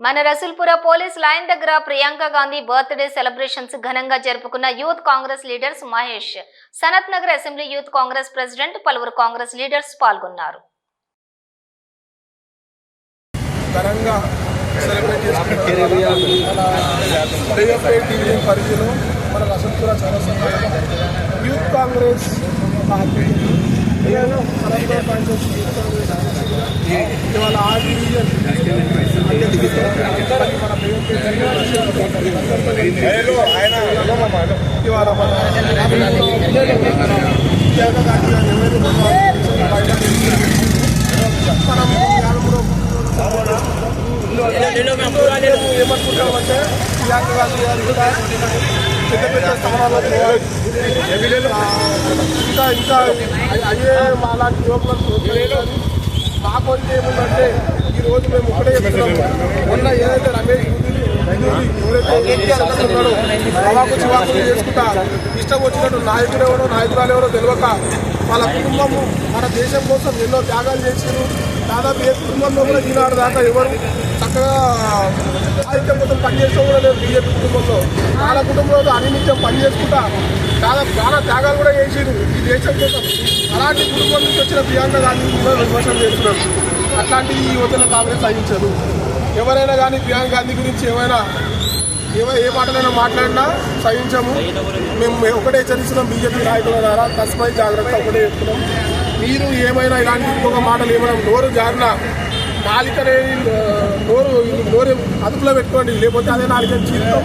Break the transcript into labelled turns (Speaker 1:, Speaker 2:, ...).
Speaker 1: మన Rasoolpura police line దగ్గర Priyanka Gandhi birthday celebrations ఘనంగా జరుపుకున్న youth Congress leaders Mahesh Sanath Nagar assembly youth Congress president పలువురు కాంగ్రెస్ లీడర్స్ పాల్గొన్నారు.
Speaker 2: మన రసంపుర యూత్ కాంగ్రెస్ పార్టీ నేను యూత్ కాంగ్రెస్ ఇవాళ ఆ డివిజన్ ఏమనుకుంటామంటే ప్రియాంక గాంధీ గారు కూడా పెద్ద పెద్ద స్థానాలకు పోవాలి. ఆ, ఇంకా ఇంకా అయ్యే మా లాంటి యువకులకు ప్రోత్సహించాలి. మా కోరిక ఏముందంటే ఈ రోజు మేము ఒకటే చెప్తున్నాము ఎవరైతే ఉన్నాడో అవాకు చివాకులు చేసుకుంటా ఇష్టం వచ్చినట్టు నాయకుడు ఎవరో నాయకురాలు ఎవరో తెలియక వాళ్ళ కుటుంబము మన దేశం కోసం ఎన్నో త్యాగాలు చేసారు దాదాపు ఏ కుటుంబంలో కూడా ఈనాడు దాకా ఎవరు చక్కగా సాహిత్యం కోసం పనిచేస్తూ కూడా లేదు బీజేపీ కుటుంబంలో వాళ్ళ కుటుంబంలో అనినిత్యం పనిచేసుకుంటా దాదాపు చాలా త్యాగాలు కూడా చేసారు ఈ దేశం కోసం అలాంటి కుటుంబం నుంచి వచ్చిన ప్రియాంక గాంధీ కూడా విమర్శలు చేస్తున్నారు అట్లాంటి ఈ యువతను కాంగ్రెస్ సహించదు ఎవరైనా కానీ ప్రియాంక గాంధీ గురించి ఏమైనా ఏమో ఏ మాటలైనా మాట్లాడినా సహించము. మేము ఒకటే హెచ్చరిస్తున్నాం బీజేపీ నాయకుల ద్వారా. తస్మై జాగ్రత్త ఒకటే చెప్తున్నాం. మీరు ఏమైనా ఇలాంటి ఇంకొక మాటలు ఏమైనా నోరు జారిన నాలికనే నోరు నోరు అదుపులో పెట్టుకోండి. లేకపోతే అదే నాలుగు చీరుతాం